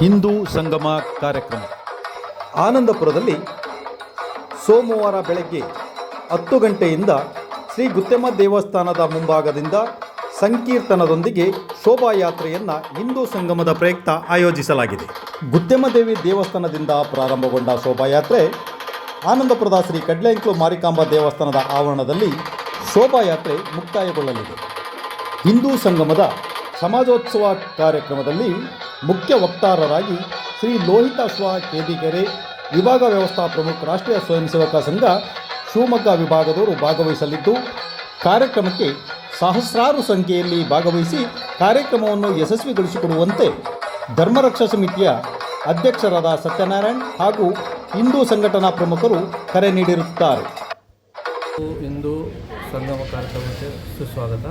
ಹಿಂದೂ ಸಂಗಮ ಕಾರ್ಯಕ್ರಮ. ಆನಂದಪುರದಲ್ಲಿ ಸೋಮವಾರ ಬೆಳಗ್ಗೆ ಹತ್ತು ಗಂಟೆಯಿಂದ ಶ್ರೀ ಗುತ್ತೆಮ್ಮ ದೇವಸ್ಥಾನದ ಮುಂಭಾಗದಿಂದ ಸಂಕೀರ್ತನದೊಂದಿಗೆ ಶೋಭಾಯಾತ್ರೆಯನ್ನು ಹಿಂದೂ ಸಂಗಮದ ಪ್ರಯುಕ್ತ ಆಯೋಜಿಸಲಾಗಿದೆ. ಗುತ್ತೆಮ್ಮದೇವಿ ದೇವಸ್ಥಾನದಿಂದ ಪ್ರಾರಂಭಗೊಂಡ ಶೋಭಾಯಾತ್ರೆ ಆನಂದಪುರದ ಶ್ರೀ ಕಡ್ಲೆಂಕ್ಲು ಮಾರಿಕಾಂಬ ದೇವಸ್ಥಾನದ ಆವರಣದಲ್ಲಿ ಶೋಭಾಯಾತ್ರೆ ಮುಕ್ತಾಯಗೊಳ್ಳಲಿದೆ. ಹಿಂದೂ ಸಂಗಮದ ಸಮಾಜೋತ್ಸವ ಕಾರ್ಯಕ್ರಮದಲ್ಲಿ ಮುಖ್ಯ ವಕ್ತಾರರಾಗಿ ಶ್ರೀ ಲೋಹಿತಾಶ್ವ ಕೇದಿಗೆರೆ ವಿಭಾಗ ವ್ಯವಸ್ಥಾ ಪ್ರಮುಖ ರಾಷ್ಟ್ರೀಯ ಸ್ವಯಂ ಸೇವಕ ಸಂಘ ಶಿವಮೊಗ್ಗ ವಿಭಾಗದವರು ಭಾಗವಹಿಸಲಿದ್ದು, ಕಾರ್ಯಕ್ರಮಕ್ಕೆ ಸಹಸ್ರಾರು ಸಂಖ್ಯೆಯಲ್ಲಿ ಭಾಗವಹಿಸಿ ಕಾರ್ಯಕ್ರಮವನ್ನು ಯಶಸ್ವಿಗೊಳಿಸಿಕೊಡುವಂತೆ ಧರ್ಮರಕ್ಷಾ ಸಮಿತಿಯ ಅಧ್ಯಕ್ಷರಾದ ಸತ್ಯನಾರಾಯಣ್ ಹಾಗೂ ಹಿಂದೂ ಸಂಘಟನಾ ಪ್ರಮುಖರು ಕರೆ ನೀಡಿರುತ್ತಾರೆ. ಇಂದು ಸಂಗಮ ಕಾರ್ಯಕ್ರಮಕ್ಕೆ ಸುಸ್ವಾಗತ.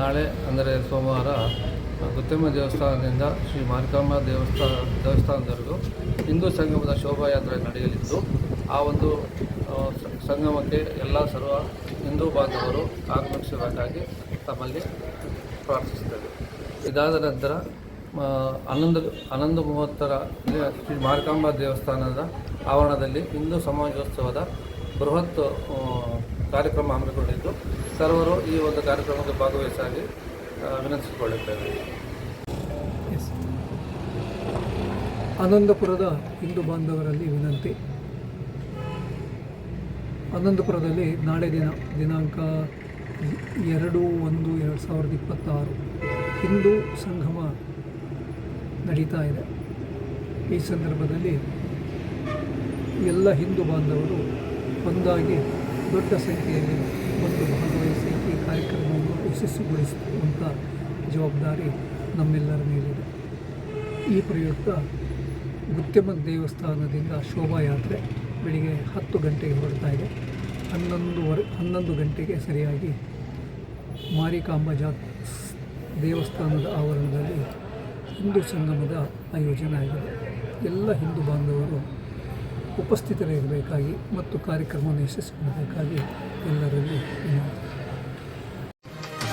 ನಾಳೆ, ಅಂದರೆ ಸೋಮವಾರ, ಗುತ್ತಮ್ಮ ದೇವಸ್ಥಾನದಿಂದ ಶ್ರೀ ಮಾರಿಕಾಂಬ ದೇವಸ್ಥಾನ ದೇವಸ್ಥಾನದವರೆಗೂ ಹಿಂದೂ ಸಂಗಮದ ಶೋಭಾಯಾತ್ರೆ ನಡೆಯಲಿದ್ದು, ಆ ಒಂದು ಸಂಗಮಕ್ಕೆ ಎಲ್ಲ ಸರ್ವ ಹಿಂದೂ ಬಾಂಧವರು ಆಗಮಿಸಬೇಕಾಗಿ ತಮ್ಮಲ್ಲಿ ಪ್ರಾರ್ಥಿಸುತ್ತೇವೆ. ಇದಾದ ನಂತರ ಆನಂದ ಹನ್ನೊಂದು ಮೂವತ್ತರ ಶ್ರೀ ಮಾರಿಕಾಂಬ ದೇವಸ್ಥಾನದ ಆವರಣದಲ್ಲಿ ಹಿಂದೂ ಸಮಾಜೋತ್ಸವದ ಬೃಹತ್ ಕಾರ್ಯಕ್ರಮ ಹಮ್ಮಿಕೊಂಡಿದ್ದು. ಸರ್ವರು ಈ ಒಂದು ಕಾರ್ಯಕ್ರಮದ ಭಾಗವಹಿಸಾಗಿ ವಿನಂತಿಸಿಕೊಳ್ಳುತ್ತೇವೆ. ಆನಂದಪುರದ ಹಿಂದೂ ಬಾಂಧವರಲ್ಲಿ ವಿನಂತಿ. ಆನಂದಪುರದಲ್ಲಿ ನಾಳೆ ದಿನ, ದಿನಾಂಕ ಎರಡು ಒಂದು ಎರಡು ಸಾವಿರದ ಇಪ್ಪತ್ತಾರು ಹಿಂದೂ ಸಂಗಮ ನಡೀತಾ ಇದೆ. ಈ ಸಂದರ್ಭದಲ್ಲಿ ಎಲ್ಲ ಹಿಂದೂ ಬಾಂಧವರು ಒಂದಾಗಿ ದೊಡ್ಡ ಸಂಖ್ಯೆಯಲ್ಲಿ ಮತ್ತು ಭಾಗವಹಿಸಿ ಈ ಕಾರ್ಯಕ್ರಮವನ್ನು ಯಶಸ್ವಿಗೊಳಿಸುವಂಥ ಜವಾಬ್ದಾರಿ ನಮ್ಮೆಲ್ಲರ ಮೇಲಿದೆ. ಈ ಪ್ರಯುಕ್ತ ಗುತ್ತೆಮ್ಮ ದೇವಸ್ಥಾನದಿಂದ ಶೋಭಾಯಾತ್ರೆ ಬೆಳಿಗ್ಗೆ ಹತ್ತು ಗಂಟೆಗೆ ಹೊರಡ್ತಾ ಇದೆ. ಹನ್ನೊಂದುವರೆ, ಹನ್ನೊಂದು ಗಂಟೆಗೆ ಸರಿಯಾಗಿ ಮಾರಿಕಾಂಬ ಜಾ ದೇವಸ್ಥಾನದ ಆವರಣದಲ್ಲಿ ಹಿಂದೂ ಸಂಗಮದ ಆಯೋಜನೆ ಆಗಿದೆ. ಎಲ್ಲ ಹಿಂದೂ ಬಾಂಧವರು ಉಪಸ್ಥಿತರಿರಬೇಕಾಗಿ ಮತ್ತು ಕಾರ್ಯಕ್ರಮವನ್ನು ಯಶಸ್ವಿಗೊಳಿಸಬೇಕಾಗಿ ಎಲ್ಲರಲ್ಲಿ ವಿನಂತಿ.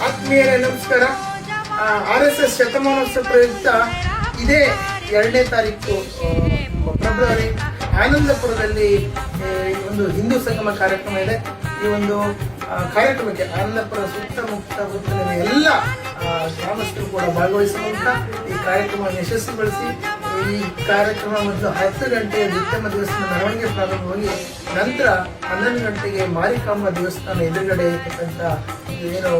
ಆತ್ಮೀಯರೇ, ನಮಸ್ಕಾರ. ಆರ್ ಎಸ್ ಎಸ್ ಶತಮಾನೋತ್ಸವ ಪ್ರಯುಕ್ತ ಇದೇ ಎರಡನೇ ತಾರೀಕು ಫೆಬ್ರವರಿ ಆನಂದಪುರದಲ್ಲಿ ಒಂದು ಹಿಂದೂ ಸಂಗಮ ಕಾರ್ಯಕ್ರಮ ಇದೆ. ಈ ಒಂದು ಕಾರ್ಯಕ್ರಮಕ್ಕೆ ಆನಂದಪುರ ಸುತ್ತಮುತ್ತ ಸುತ್ತಲಿನ ಎಲ್ಲ ಗ್ರಾಮಸ್ಥರು ಕೂಡ ಭಾಗವಹಿಸುವಂತ ಈ ಕಾರ್ಯಕ್ರಮವನ್ನು ಯಶಸ್ವಿಗೊಳಿಸಿ ಈ ಕಾರ್ಯಕ್ರಮ ಒಂದು ಹತ್ತು ಗಂಟೆಯ ಉತ್ತಮ ದೇವಸ್ಥಾನ ಮೆರವಣಿಗೆ ಪ್ರಾರಂಭವಾಗಿ ನಂತರ ಹನ್ನೊಂದು ಗಂಟೆಗೆ ಮಾರಿಕಾಂಬ ದೇವಸ್ಥಾನ ಎದುರುಗಡೆ ಇರ್ತಕ್ಕಂಥ ಏನು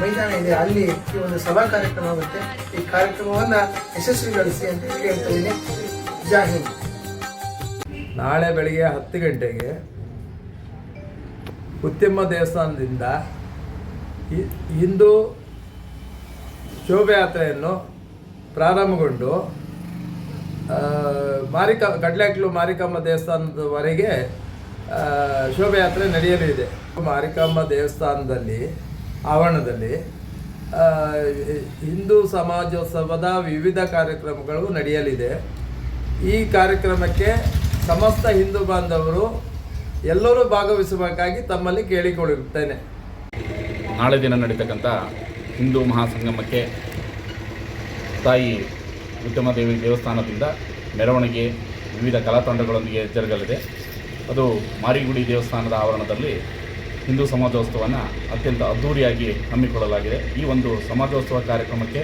ಮೈದಾನ ಇದೆ. ಅಲ್ಲಿ ಈ ಒಂದು ಸಭಾ ಕಾರ್ಯಕ್ರಮ ಆಗುತ್ತೆ. ಈ ಕಾರ್ಯಕ್ರಮವನ್ನು ಯಶಸ್ವಿಗೊಳಿಸಿ ಅಂತ ಹೇಳಿ ಹೇಳ್ತಾ ಇದ್ದೀನಿ. ನಾಳೆ ಬೆಳಿಗ್ಗೆ ಹತ್ತು ಗಂಟೆಗೆ ಉತ್ತಮ ದೇವಸ್ಥಾನದಿಂದ ಇಂದು ಶೋಭಯಾತ್ರೆಯನ್ನು ಪ್ರಾರಂಭಗೊಂಡು ಮಾರಿಕ ಕಡ್ಲೆಕ್ಲು ಮಾರಿಕಮ್ಮ ದೇವಸ್ಥಾನದವರೆಗೆ ಶೋಭಾಯಾತ್ರೆ ನಡೆಯಲಿದೆ ಮಾರಿಕಮ್ಮ ದೇವಸ್ಥಾನದಲ್ಲಿ, ಆವರಣದಲ್ಲಿ ಹಿಂದೂ ಸಮಾಜೋತ್ಸವದ ವಿವಿಧ ಕಾರ್ಯಕ್ರಮಗಳು ನಡೆಯಲಿದೆ. ಈ ಕಾರ್ಯಕ್ರಮಕ್ಕೆ ಸಮಸ್ತ ಹಿಂದೂ ಬಾಂಧವರು ಎಲ್ಲರೂ ಭಾಗವಹಿಸಬೇಕಾಗಿ ತಮ್ಮಲ್ಲಿ ಕೇಳಿಕೊಳ್ಳುತ್ತೇನೆ. ನಾಳೆ ದಿನ ನಡೀತಕ್ಕಂಥ ಹಿಂದೂ ಮಹಾಸಂಗಮಕ್ಕೆ ತಾಯಿ ಉತ್ತಮದೇವಿ ದೇವಸ್ಥಾನದಿಂದ ಮೆರವಣಿಗೆ ವಿವಿಧ ಕಲಾತಂಡಗಳೊಂದಿಗೆ ಜರುಗಲಿದೆ. ಅದು ಮಾರಿಗುಡಿ ದೇವಸ್ಥಾನದ ಆವರಣದಲ್ಲಿ ಹಿಂದೂ ಸಮಾಜೋತ್ಸವವನ್ನು ಅತ್ಯಂತ ಅದ್ಧೂರಿಯಾಗಿ ಹಮ್ಮಿಕೊಳ್ಳಲಾಗಿದೆ. ಈ ಒಂದು ಸಮಾಜೋತ್ಸವ ಕಾರ್ಯಕ್ರಮಕ್ಕೆ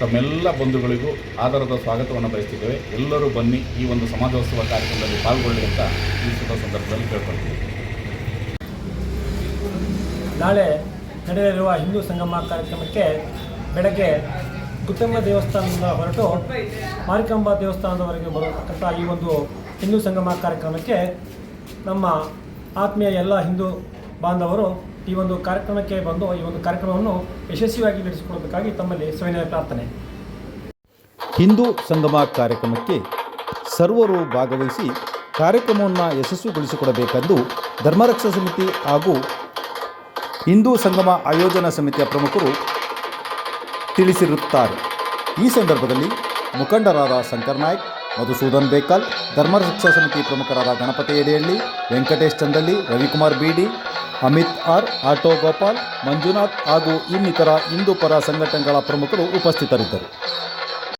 ತಮ್ಮೆಲ್ಲ ಬಂಧುಗಳಿಗೂ ಆಧಾರದ ಸ್ವಾಗತವನ್ನು ಬಯಸ್ತಿದ್ದೇವೆ. ಎಲ್ಲರೂ ಬನ್ನಿ ಈ ಒಂದು ಸಮಾಜೋತ್ಸವ ಕಾರ್ಯಕ್ರಮದಲ್ಲಿ ಪಾಲ್ಗೊಳ್ಳಿ ಅಂತ ಈ ಸುದ ಸಂದರ್ಭದಲ್ಲಿ ಕೇಳ್ಕೊಳ್ತೀವಿ ನಾಳೆ ನಡೆಯಲಿರುವ ಹಿಂದೂ ಸಂಗಮ ಕಾರ್ಯಕ್ರಮಕ್ಕೆ ಬೆಳಗ್ಗೆ ಗುತ್ತಮ್ಮ ದೇವಸ್ಥಾನದಿಂದ ಹೊರಟು ಮಾರಿಕಾಂಬಾ ದೇವಸ್ಥಾನದವರೆಗೆ ಬರತಕ್ಕಂಥ ಈ ಒಂದು ಹಿಂದೂ ಸಂಗಮ ಕಾರ್ಯಕ್ರಮಕ್ಕೆ ನಮ್ಮ ಆತ್ಮೀಯ ಎಲ್ಲ ಹಿಂದೂ ಬಾಂಧವರು ಈ ಒಂದು ಕಾರ್ಯಕ್ರಮಕ್ಕೆ ಬಂದು ಈ ಒಂದು ಕಾರ್ಯಕ್ರಮವನ್ನು ಯಶಸ್ವಿಯಾಗಿ ನಡೆಸಿಕೊಡಬೇಕಾಗಿ ತಮ್ಮಲ್ಲಿ ಸವಿನಯ ಪ್ರಾರ್ಥನೆ. ಹಿಂದೂ ಸಂಗಮ ಕಾರ್ಯಕ್ರಮಕ್ಕೆ ಸರ್ವರು ಭಾಗವಹಿಸಿ ಕಾರ್ಯಕ್ರಮವನ್ನು ಯಶಸ್ವಿಗೊಳಿಸಿಕೊಡಬೇಕೆಂದು ಧರ್ಮರಕ್ಷಾ ಸಮಿತಿ ಹಾಗೂ ಹಿಂದೂ ಸಂಗಮ ಆಯೋಜನಾ ಸಮಿತಿಯ ಪ್ರಮುಖರು ತಿಳಿಸಿರುತ್ತಾರೆ. ಈ ಸಂದರ್ಭದಲ್ಲಿ ಮುಖಂಡರಾದ ಶಂಕರ್ ನಾಯ್ಕ್, ಮಧುಸೂದನ್ ಬೇಕಲ್ ಧರ್ಮರಕ್ಷಾ ಸಮಿತಿ ಪ್ರಮುಖರಾದ Ganapati Yadihalli Venkatesh Chandalli, Ravikumar BD, Amit R, auto Gopal, Manjunath ಹಾಗೂ ಇನ್ನಿತರ ಹಿಂದೂ ಪರ ಸಂಘಟನೆಗಳ ಪ್ರಮುಖರು ಉಪಸ್ಥಿತರಿದ್ದರು.